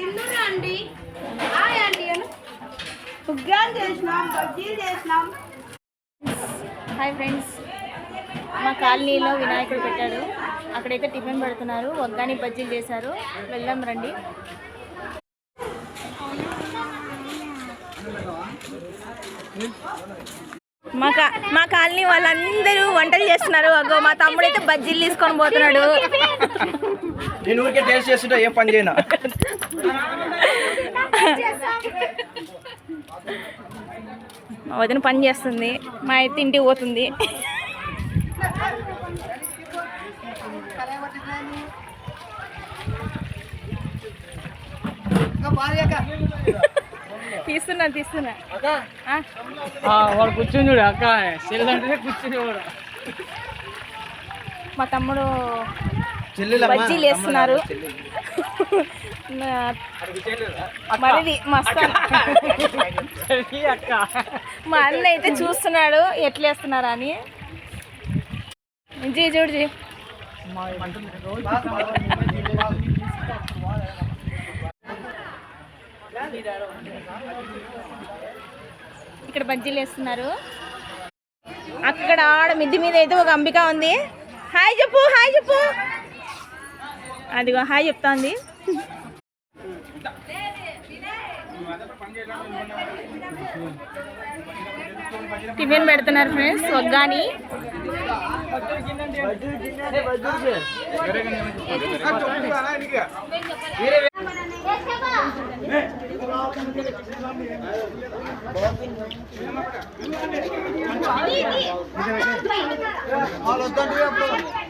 అండి హాయ్ అండి. చేసినాం బజ్జీలు చేసినాం. Hi friends. మా కాలనీలో వినాయకుడు పెట్టాడు. అక్కడైతే టిఫిన్ పెడుతున్నారు. వగ్గాని బజ్జీలు చేశారు. వెళ్దాం రండి. మా కా మా కాలనీ వాళ్ళందరూ వంటలు చేస్తున్నారు. అగో మా తమ్ముడైతే బజ్జీలు తీసుకొని పోతున్నాడు. నేను ఊరికే టేస్ట్ చేస్తుంటే ఏం పని చేయను. మా వదిన పని చేస్తుంది. మా అయితే ఇంటికి పోతుంది. తీస్తున్నా తీస్తున్నా. ఆ, వాడు కూర్చొని చూడు అక్క. కూర్చొని మా తమ్ముడు బజ్జీలు వేస్తున్నారు. మరిది మస్తు అక్క. మా అన్న అయితే చూస్తున్నాడు ఎట్లా వేస్తున్నారా అని. జీ చూడు జీ. ఇక్కడ బజ్జీలు వేస్తున్నారు. అక్కడ ఆడ మిద్ది మీద అయితే ఒక అంబిక ఉంది. హాయ్ చెప్పు హాయ్ చెప్పు. అదిగో హాయ్ చెప్తాంది. టిఫిన్ పెడుతున్నారు ఫ్రెండ్స్ ఒగ్గాని. వాళ్ళు